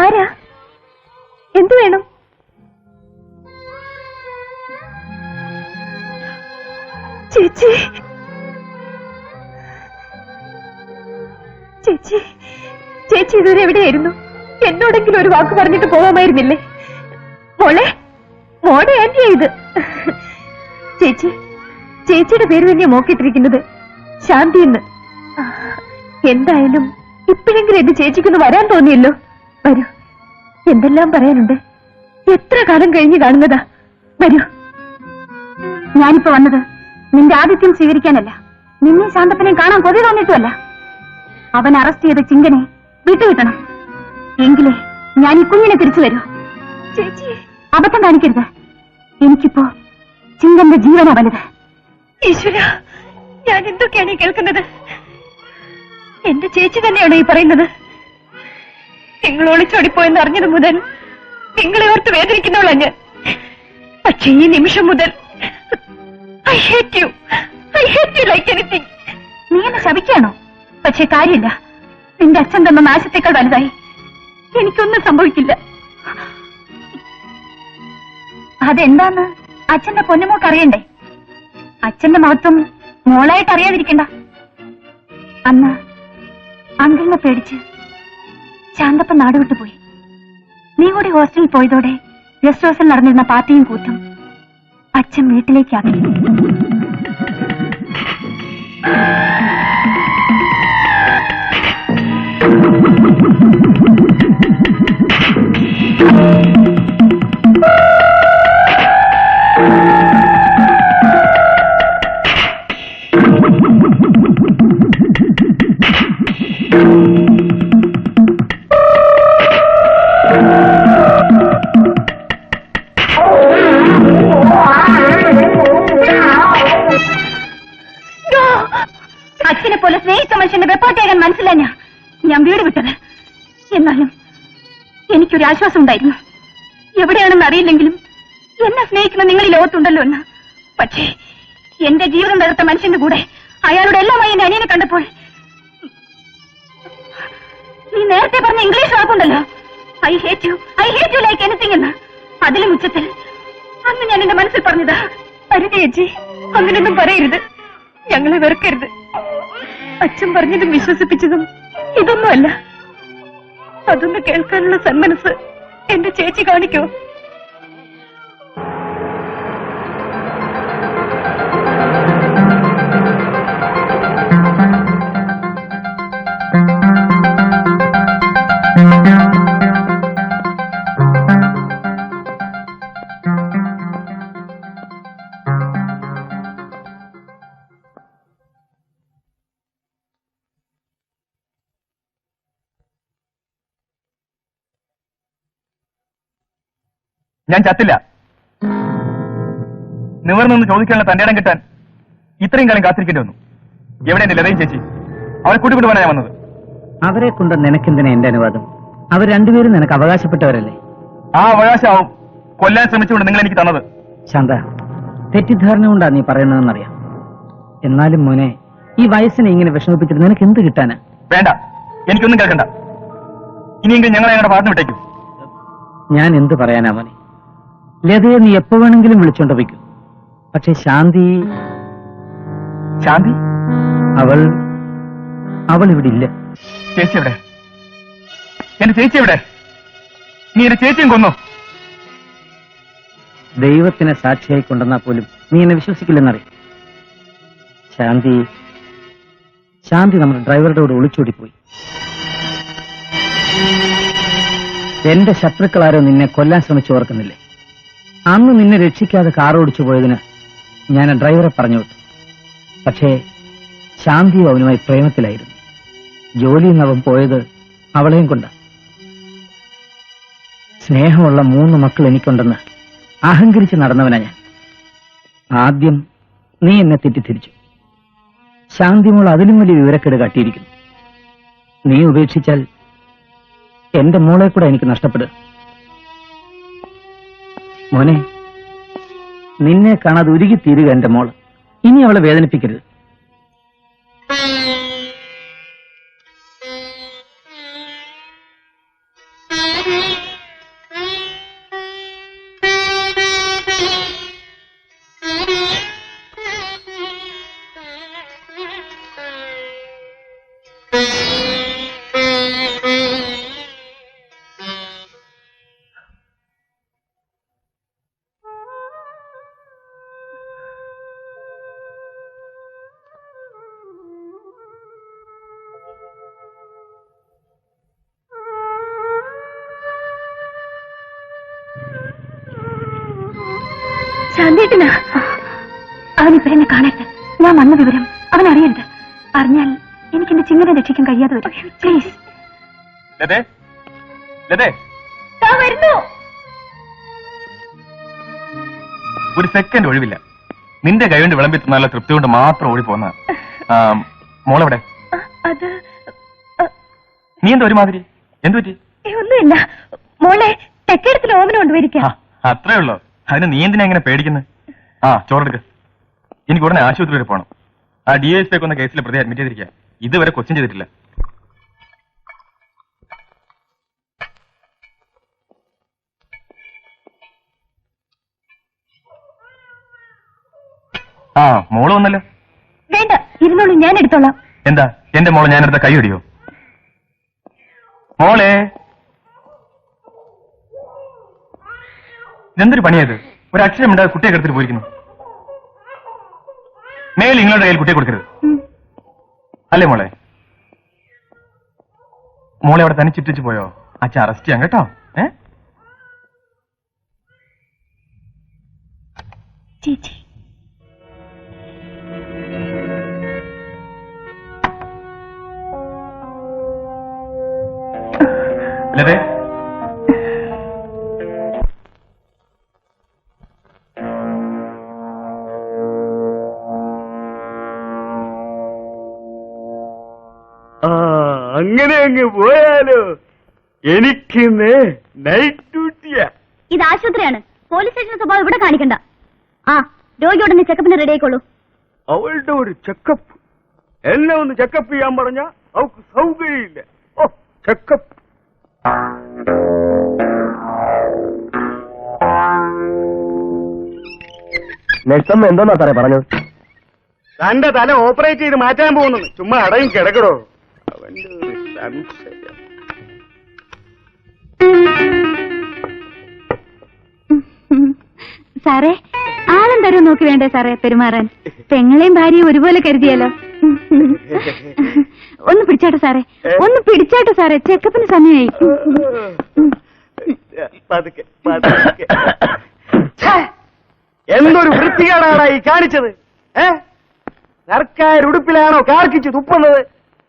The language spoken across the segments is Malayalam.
ആരാ? എന്തു വേണം? ചേച്ചി. ചേച്ചി ചേച്ചി ഇതുവരെ എവിടെയായിരുന്നു? എന്നോടെങ്കിലും ഒരു വാക്ക് പറഞ്ഞിട്ട് പോകാമായിരുന്നില്ലേ? മോളെ മോടെ ആന്റിയാ ഇത്. ചേച്ചി ചേച്ചിയുടെ പേര് തന്നെയാ മോക്കിട്ടിരിക്കുന്നത്. ശാന്തി എന്ന്. എന്തായാലും ഇപ്പോഴെങ്കിലും എന്റെ ചേച്ചിക്കൊന്ന് വരാൻ തോന്നിയല്ലോ. വരൂ. എന്തെല്ലാം പറയാനുണ്ട്? എത്ര കാലം കഴിഞ്ഞ് കാണുന്നതാ? വരൂ. ഞാനിപ്പോ വന്നത് നിന്റെ ആതിഥ്യം സ്വീകരിക്കാനല്ല. നിന്നെ ശാന്തപ്പനെയും കാണാൻ കൊതി തോന്നിയിട്ടുമല്ല. അവൻ അറസ്റ്റ് ചെയ്ത ചിങ്കനെ വിട്ടുകിട്ടണം. എങ്കിലേ ഞാൻ ഈ കുഞ്ഞിനെ തിരിച്ചു വരൂ. ചേച്ചി അബദ്ധം കാണിക്കരുത്. എനിക്കിപ്പോ ചിങ്കന്റെ ജീവനാ വലുത്. ഈശ്വര ഞാൻ എന്തൊക്കെയാണ് ഈ കേൾക്കുന്നത്? എന്റെ ചേച്ചി തന്നെയാണോ ഈ പറയുന്നത്? നിങ്ങൾ ഒളിച്ചോടിപ്പോയെന്ന് അറിഞ്ഞത് മുതൽ നിങ്ങളെ ഓർത്ത് വേദനിക്കുന്നവളാ ഞാൻ. പക്ഷെ ഈ നിമിഷം മുതൽ I hate you I hate you like anything നീ എന്നെ ശപിക്കാണോ പക്ഷെ കാര്യമില്ല. നിന്റെ അച്ഛൻ തന്ന നാശത്തേക്കാൾ വലുതായി. എനിക്കൊന്നും സംഭവിക്കില്ല. അതെന്താന്ന്? അച്ഛന്റെ പൊന്നുമോക്ക് അറിയണ്ടേ? അച്ഛന്റെ മഹത്വം മോളായിട്ട് അറിയാതിരിക്കണ്ട. അന്ന് അങ്കിളിനെ പേടിച്ച് ശാന്തപ്പ നാടുവിട്ടു പോയി. നീ കൂടി ഹോസ്റ്റലിൽ പോയതോടെ ഗസ്റ്റ് ഹൗസിൽ നടന്നിരുന്ന പാർട്ടിയും കൂത്തും അച്ഛൻ വീട്ടിലേക്കാക്കി അച്ഛനെ ആശ്വാസം ഉണ്ടായിരുന്നു. എവിടെയാണെന്ന് അറിയില്ലെങ്കിലും എന്നെ സ്നേഹിക്കുന്ന നിങ്ങൾ ഈ ലോകത്തുണ്ടല്ലോ എന്ന്. പക്ഷേ എന്റെ ജീവിതം തകർത്ത മനുഷ്യന്റെ കൂടെ അയാളുടെ എല്ലാമായി എന്റെ അനിയനെ കണ്ടപ്പോൾ നീ നേരത്തെ പറഞ്ഞ English വാക്കുണ്ടല്ലോ. I hate you I hate you like anything എന്ന്. അതിലും ഉച്ചത്തിൽ അന്ന് ഞാൻ എന്റെ മനസ്സിൽ പറഞ്ഞതാ അരുത് ചേച്ചി അങ്ങനെയൊന്നും പറയരുത്. ഞങ്ങളെ വെറുക്കരുത്. അച്ഛൻ പറഞ്ഞതും വിശ്വസിപ്പിച്ചതും ഇതൊന്നുമല്ല. അതൊന്ന് കേൾക്കാനുള്ള സന്മനസ് എന്റെ ചേച്ചി കാണിക്കോ. ഞാൻ ചത്തില്ല. നിവർന്നൊന്ന് ചോദിക്കാനുള്ള തന്റെ ഇടം കിട്ടാൻ ഇത്രയും കാലം കാത്തിരിക്കേണ്ടി വന്നു. എവിടെ എന്റെ ലതയും ചേച്ചി? അവരെ കൂട്ടിക്കൊണ്ടു പോകാനാ ഞാൻ വന്നത്. അവരെ കൊണ്ട് നിനക്കെന്തിനാ എന്റെ അനുവാദം? അവർ രണ്ടുപേരും നിനക്ക് അവകാശപ്പെട്ടവരല്ലേ? ആ അവകാശമാവും. കൊല്ലാൻ ശ്രമിച്ചുകൊണ്ട് നിങ്ങൾ എനിക്ക് തന്നത്. ശാന്ത തെറ്റിദ്ധാരണ കൊണ്ടാ നീ പറയുന്നതെന്നറിയാം. എന്നാലും മോനെ ഈ വയസ്സിനെ ഇങ്ങനെ വിഷമിപ്പിച്ചിട്ട് നിനക്ക് എന്ത് കിട്ടാനാ? വേണ്ട. എനിക്കൊന്നും കേൾക്കണ്ട. ഇനിയെങ്കിലും ഞങ്ങളെ ഞങ്ങളുടെ പാട്ടിന് വിട്ടേക്കും. ഞാൻ എന്ത് പറയാനാ മോനെ? ലതയെ നീ എപ്പോ വേണമെങ്കിലും വിളിച്ചോണ്ട് വയ്ക്കും. പക്ഷെ ശാന്തി ശാന്തി? അവൾ അവൾ ഇവിടെ ഇല്ല. ചേച്ചി എവിടെ? എന്റെ ചേച്ചി എവിടെ? നീ എന്റെ ചേച്ചിയും കൊന്നു? ദൈവത്തിനെ സാക്ഷിയായി കൊണ്ടെന്നാ പോലും നീ എന്നെ വിശ്വസിക്കില്ലെന്നറിയാം. ശാന്തി ശാന്തി നമ്മുടെ ഡ്രൈവറുടെ കൂടെ ഒളിച്ചോടിപ്പോയി. എന്റെ ശത്രുക്കളാരോ നിന്നെ കൊല്ലാൻ ശ്രമിച്ചു ഓർക്കുന്നില്ലേ അന്ന് നിന്നെ രക്ഷിക്കാതെ കാർ ഓടിച്ചു പോയതിന് ഞാൻ ഡ്രൈവറെ പറഞ്ഞു വിട്ടു. പക്ഷേ ശാന്തിയും അവനുമായി പ്രേമത്തിലായിരുന്നു. ജോലിയിൽ നിന്ന് അവൻ പോയത് അവളെയും കൊണ്ട. സ്നേഹമുള്ള മൂന്ന് മക്കൾ എനിക്കുണ്ടെന്ന് അഹങ്കരിച്ച് നടന്നവനാ ഞാൻ. ആദ്യം നീ എന്നെ തെറ്റിദ്ധരിച്ചു. ശാന്തിമോൾ അതിലും വലിയ വിവരക്കേട് കാട്ടിയിരിക്കുന്നു. നീ ഉപേക്ഷിച്ചാൽ എന്റെ മോളെ കൂടെ എനിക്ക് നഷ്ടപ്പെടുക മോനെ നിന്നെ കാണാതെ ഉരുകി തീരുക എന്റെ മോൾ. ഇനി അവളെ വേദനിപ്പിക്കരുത്. ശാന്തേട്ടനാ അവനിപ്പോ എന്നെ കാണരുത് ഞാൻ വന്ന വിവരം അവൻ അറിയരുത്. അറിഞ്ഞാൽ എനിക്ക് എന്റെ ചിങ്ങനെ രക്ഷിക്കാൻ കഴിയാതെ വരും. പ്ലീസ് ലതേ. ലതേ. വരുന്നു. ഒരു സെക്കൻഡ് ഒഴിവില്ല. നിന്റെ കൈ കൊണ്ട് വിളമ്പി നല്ല തൃപ്തി കൊണ്ട് മാത്രം ഓടി പോന്ന. മോളെവിടെ? അത് നീ എന്താ ഒരുമാതിരി? എന്തു പറ്റി? ഒന്നുമില്ല. മോളെ തെക്കേടത്തിൽ ഓമന കൊണ്ടുപോയിരിക്കാം. അത്രേ ഉള്ളോ? അതിന് നീ എന്തിനാ എങ്ങനെ പേടിക്കുന്നത് ആ ചോറെടുക്ക്. എനിക്ക് ഉടനെ ആശുപത്രി വരെ പോകണം ആ ഡി എസ് പി കൊന്ന കേസിലെ പ്രതി അഡ്മിറ്റ് ചെയ്തിരിക്കുക. ഇതുവരെ ക്വസ്റ്റ്യൻ ചെയ്തിട്ടില്ല. ആ മോൾ വന്നല്ലോ. വേണ്ട ഇരുന്നോളൂ ഞാൻ എടുത്തോളാം. എന്താ? എന്റെ മോളെ ഞാൻ കൈ കൈയടിയോ മോളെ. ഇതെന്തൊരു പണിയത് ഒരു അക്ഷരം ഉണ്ടാകും കുട്ടിയെ കിടത്തിട്ട് പോയിരിക്കുന്നു. മേൽ നിങ്ങളുടെ കയ്യിൽ കുട്ടിയെ കൊടുക്കരുത്. അല്ലേ മോളെ? മോളെ അവിടെ തന്നെ തനിച്ചിട്ടിച്ച് പോയോ? അച്ഛൻ അറസ്റ്റ് ചെയ്യാം കേട്ടോ. ഏ? ചേച്ചി. ലതേ അങ്ങനെ അങ്ങ് പോയാലോ? എനിക്ക് നൈറ്റ് ഡ്യൂട്ടിയാ ഇത് ആശുപത്രിയാണ്. പോലീസ് സ്റ്റേഷൻ സ്വഭാവം ഇവിടെ കാണിക്കണ്ട. ആ രോഗി ഉടനെ ചെക്കപ്പിന് റെഡി ആയിക്കോളൂ. അവളുടെ ഒരു ചെക്കപ്പ് എന്നെ ഒന്ന് ചെക്കപ്പ് ചെയ്യാൻ പറഞ്ഞ അവക്ക് സൗകര്യമില്ല. ഓ ചെക്കപ്പ് നെക്സ്റ്റ് എന്തോന്നാ സാറേ പറഞ്ഞു തന്റെ തല ഓപ്പറേറ്റ് ചെയ്ത് മാറ്റാൻ പോകുന്നു ചുമ്മാ അടയും കിടക്കടോ. അവന്റെ സംശയം സാറേ ആളും തരും നോക്കി വേണ്ടേ സാറേ പെരുമാറാൻ? പെങ്ങളെയും ഭാര്യയും ഒരുപോലെ കരുതിയല്ലോ. ഒന്ന് പിടിച്ചാട്ടെ സാറേ. ഒന്ന് പിടിച്ചാട്ടെ സാറേ. ചെക്കപ്പിന് സമയമായി! എന്തൊരു വൃത്തികേടാണ് ഈ കാണിച്ചത്? ഏ? സർക്കാർ ഉടുപ്പിലാണോ കാർക്കിച്ച് തുപ്പുന്നത്?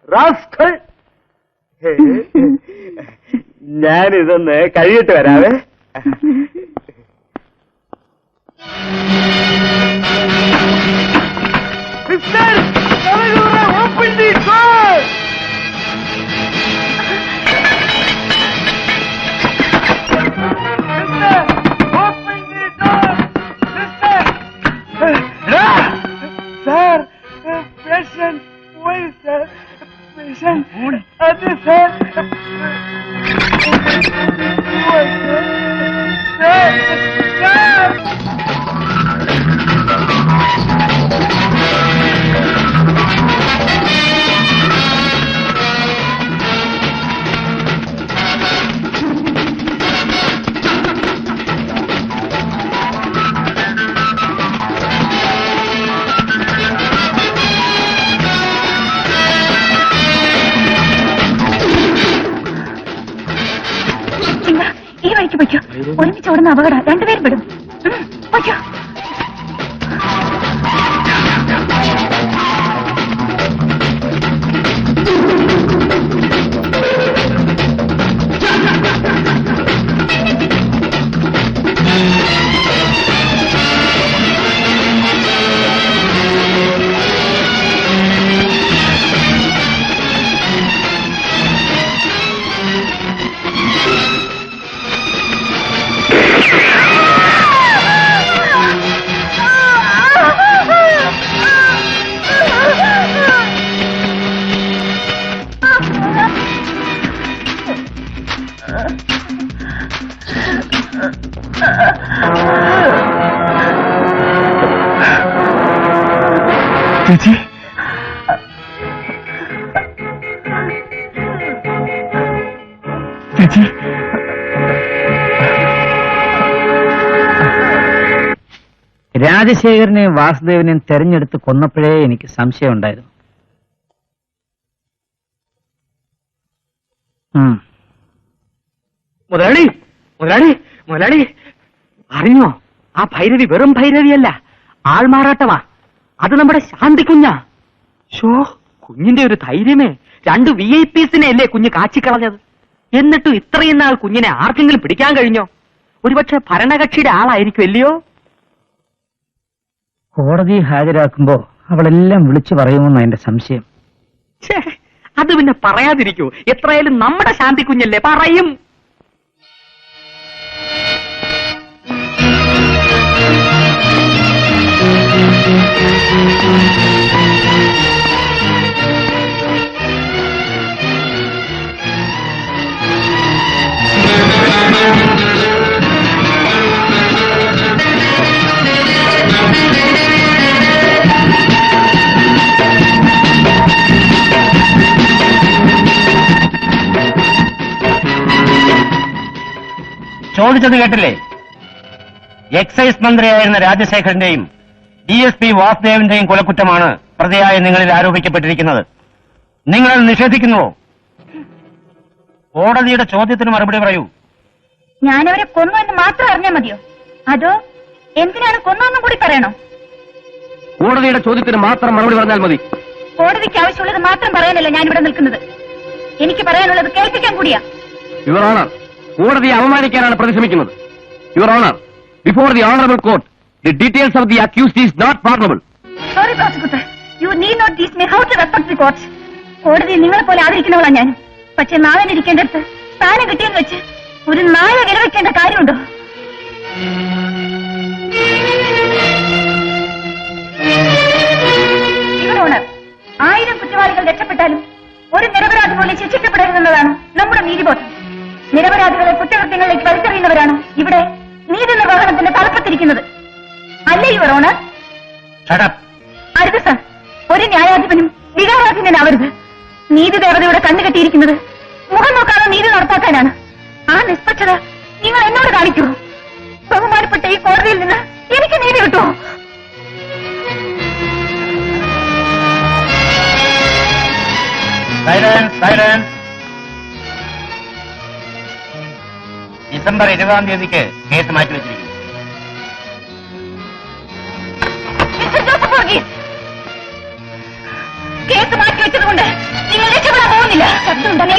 റാസ്കൾ. ഞാനിതൊന്ന് കഴിയിട്ട് വരാവേ Sister, open the door! ചേച്ചി ചേച്ചി രാജശേഖരനെയും വാസുദേവനെയും തെരഞ്ഞെടുത്ത് കൊന്നപ്പോഴേ എനിക്ക് സംശയം ഉണ്ടായിരുന്നു ഉം. മുതലാളി മുതലാളി മുതലാളി. അറിഞ്ഞോ? ആ ഭൈരവി വെറും ഭൈരവിയല്ല ആൾമാറാട്ടമാ. അത് നമ്മുടെ ശാന്തി കുഞ്ഞാ. ഷോ കുഞ്ഞിന്റെ ഒരു ധൈര്യമേ. രണ്ട് വി ഐ പിസിനെ അല്ലേ കുഞ്ഞ് കാച്ചിക്കളഞ്ഞത്? എന്നിട്ടും ഇത്രയും നാൾ കുഞ്ഞിനെ ആർക്കെങ്കിലും പിടിക്കാൻ കഴിഞ്ഞോ? ഒരുപക്ഷെ ഭരണകക്ഷിയുടെ ആളായിരിക്കും അല്ലയോ കോടതി ഹാജരാക്കുമ്പോ അവളെല്ലാം വിളിച്ചു പറയുമെന്ന എന്റെ സംശയം. അത് പിന്നെ പറയാതിരിക്കൂ. എത്രയായാലും നമ്മുടെ ശാന്തി കുഞ്ഞല്ലേ പറയും. ചോദിച്ചത് കേട്ടില്ലേ? എക്സൈസ് മന്ത്രിയായിരുന്ന രാജശേഖരന്റെയും ഡി എസ് പി വാസുദേവിന്റെയും കൊലക്കുറ്റമാണ് പ്രതിയായ നിങ്ങളിൽ ആരോപിക്കപ്പെട്ടിരിക്കുന്നത്. നിങ്ങൾ നിഷേധിക്കുന്നുവോ? കോടതിയുടെ ചോദ്യത്തിന് മറുപടി പറയൂ. ഞാനവരെ കൊന്നു എന്ന് മാത്രം അറിഞ്ഞാൽ മതിയോ? അതോ എന്തിനാണ് കൊന്നെന്നും കൂടി പറയണോ? കോടതിയുടെ ചോദ്യത്തിന് മാത്രം മറുപടി പറഞ്ഞാൽ മതി. കോടതിക്ക് ആവശ്യമുള്ളത് മാത്രം പറയാനല്ല ഞാനിവിടെ നിൽക്കുന്നത്. എനിക്ക് പറയാനുള്ളത് കേൾപ്പിക്കാൻ കൂടിയാ. യുവർ ഓണർ കോടതിയെ അവമാനിക്കാനാണ് പ്രതിശ്രമിക്കുന്നത് your honour before the honourable court the details of the accused is not available sorry prosecutor you need not teach me how to respect the court കോടതി നിങ്ങളെ പോലെ ആദരിക്കുന്നവളാ ഞാൻ. പക്ഷെ നാളെ ഇരിക്കേണ്ടടുത്ത് സ്ഥാനം കിട്ടിയെന്ന് വെച്ച് ഒരു നായ വിലവെക്കേണ്ട കാര്യമുണ്ടോ? ഓണർ ആയിരം കുറ്റവാളികൾ രക്ഷപ്പെട്ടാലും ഒരു നിരപരാധി പോലെ ശിക്ഷിക്കപ്പെടരുതെന്നതാണ് നമ്മുടെ നീതിബോധം. നിരപരാധികളെ കുറ്റകൃത്യങ്ങളിലേക്ക് വലിച്ചെറിയുന്നവരാണ് ഇവിടെ നീതി നിർവഹണത്തിന്റെ തലപ്പത്തിരിക്കുന്നത്. അല്ലേ യുവർ ഓണർ ഷടപ്പ് സർ ഒരു ന്യായാധിപനും വികാരാധീനനാവരുത്. നീതി ദേവതയുടെ കണ്ണു കെട്ടിയിരിക്കുന്നത് മുഖം നോക്കാതെ നീതി നടപ്പാക്കാനാണ്. ആ നിഷ്പക്ഷത നിങ്ങൾ എന്നോട് കാണിക്കൂ. ബഹുമാനപ്പെട്ട ഈ കോടതിയിൽ നിന്ന് എനിക്ക് നീതി കിട്ടുമോ? സൈലൻസ് സൈലൻസ് ഡിസംബർ ഇരുപതാം തീയതിക്ക് കേസ് മാറ്റിവെച്ചിരിക്കുന്നു. captando